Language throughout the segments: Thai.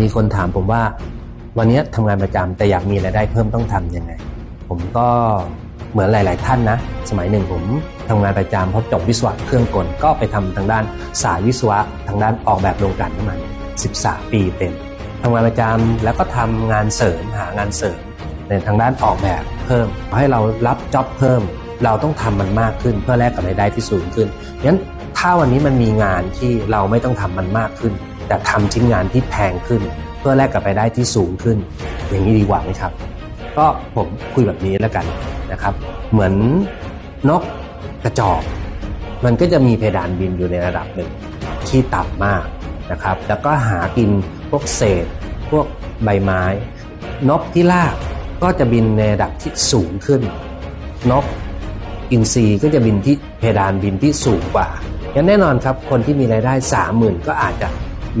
มีคนถามผมว่า วันนี้ทำงานประจำแต่อยากมีรายได้เพิ่มต้องทำยังไง ผมก็เหมือนหลาย ๆ ท่านนะ สมัยหนึ่งผมทำงานประจำเพราะจบวิศวะเครื่องกล ก็ไปทำทางด้านสายวิศวะ ทางด้านออกแบบโรงกลั่นน้ำมัน 13 ปีเต็มทำงานประจำแล้วก็ทำงานเสริมหางานเสริมในทางด้านออกแบบเพิ่มให้เรารับจ็อบเพิ่ม เราต้องทำมันมากขึ้นเพื่อแลกกับรายได้ที่สูงขึ้นงั้นถ้าวันนี้มันมีงานที่เราไม่ต้องทำมันมากขึ้น แต่ทำชิ้นงานที่แพงขึ้น เพื่อแลกกับรายได้ที่สูงขึ้น อย่างนี้ดีกว่าไหมครับ ก็ผมคุยแบบนี้แล้วกันนะครับ เหมือนนกกระจอกมันก็จะมีเพดานบินอยู่ในระดับหนึ่งที่ต่ำมากนะครับ แล้วก็หากินพวกเศษ พวกใบไม้ นกที่ลากก็จะบินในระดับที่สูงขึ้น นกอินทรีก็จะบินที่เพดานบินที่สูงกว่าอย่างแน่นอนครับ คนที่มีรายได้สามหมื่นก็อาจจะ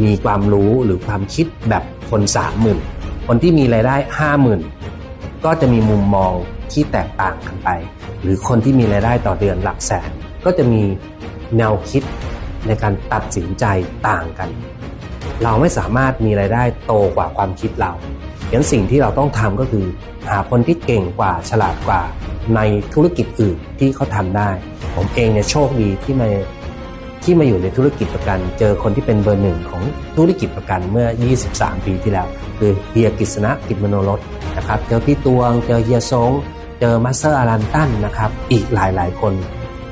มีความรู้หรือความคิดแบบคนสามหมื่นคนที่มีรายได้ห้าหมื่นก็จะมีมุมมองที่แตกต่างกันไป หรือคนที่มีรายได้ต่อเดือนหลักแสน ก็จะมีแนวคิดในการตัดสินใจต่างกัน เราไม่สามารถมีรายได้โตกว่าความคิดเรางั้นสิ่งที่เราต้องทำก็คือหาคนที่เก่งกว่าฉลาดกว่าในธุรกิจอื่นที่เขาทำได้ ผมเองเนี่ยโชคดีที่มา ที่มาอยู่ในธุรกิจประกัน เจอคนที่เป็นเบอร์หนึ่งของธุรกิจประกันเมื่อ 23 ปีที่แล้ว คือเฮียกฤษณะกิจมโนรสนะครับเจอพี่ตวง เจอเฮียซงเจอมาสเตอร์อารันตันนะครับอีกหลายๆ คน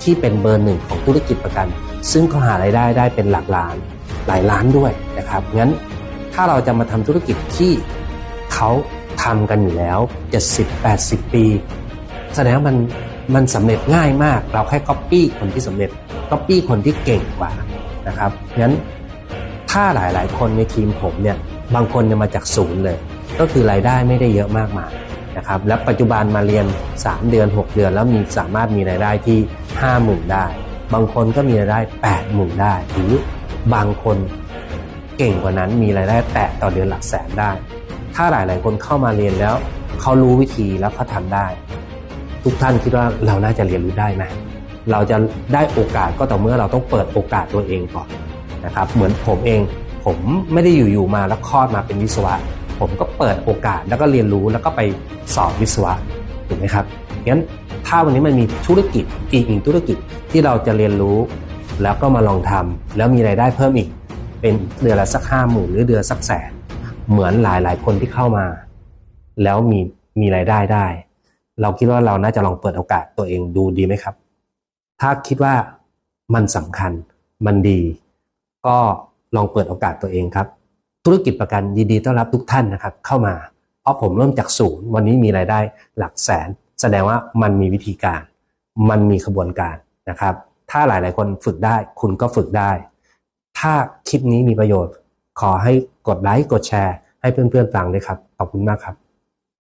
ที่เป็นเบอร์หนึ่งของธุรกิจประกัน ซึ่งเขาหารายได้ได้เป็นหลักล้านหลายล้านด้วยนะครับงั้นถ้าเราจะมาทำธุรกิจที่เขาทำกันอยู่แล้ว 70-80 ปี แสดงว่ามัน มันสำเร็จง่ายมาก เราแค่ก๊อปปี้คนที่สำเร็จก๊อปปี้คนที่เก่งกว่านะครับงั้นถ้าหลาย ๆ คนในทีมผมเนี่ยบางคนเนี่ยมาจากศูนย์เลย ก็คือรายได้ไม่ได้เยอะมากมายนะครับและปัจจุบันมาเรียน 3 เดือน 6 เดือน แล้วมีสามารถมีรายได้ที่ 5 0,000 ได้ บางคนก็มีรายได้ 8 0,000 ได้หรือบางคนเก่งกว่านั้นมีรายได้แตะต่อเดือนหลักแสนได้ ถ้าหลาย ๆ คนเข้ามาเรียนแล้ว เขารู้วิธีแล้วเขาทำได้ ทุกท่านคิดว่าเราน่าจะเรียนรู้ได้ไหมเราจะได้โอกาสก็ต่อเมื่อเราต้องเปิดโอกาสตัวเองก่อนนะครับ เหมือนผมเองผมไม่ได้อยู่ๆมาแล้วคลอดมาเป็นวิศวะ ผมก็เปิดโอกาสแล้วก็เรียนรู้แล้วก็ไปสอบวิศวะถูกไหมครับงั้นถ้าวันนี้มันมีธุรกิจอีกหนึ่งธุรกิจที่เราจะเรียนรู้ แล้วก็มาลองทำแล้วมีรายได้เพิ่มอีก เป็นเดือนละสักห้าหมื่นหรือเดือนสักแสนเหมือนหลายๆ คนที่เข้ามา แล้วมีมีรายได้ได้ เราคิดว่าเราน่าจะลองเปิดโอกาสตัวเองดูดีไหมครับ ถ้าคิดว่ามันสำคัญมันดี ก็ลองเปิดโอกาสตัวเองครับ ธุรกิจประกันยินดีต้อนรับทุกท่านนะครับ เข้ามา เพราะผมเริ่มจากศูนย์วันนี้มีรายได้หลักแสน แสดงว่ามันมีวิธีการ มันมีขบวนการนะครับ ถ้าหลายๆ คนฝึกได้ คุณก็ฝึกได้ ถ้าคลิปนี้มีประโยชน์ ขอให้กดไลค์กดแชร์ ให้เพื่อนๆฟังด้วยครับขอบคุณมากครับ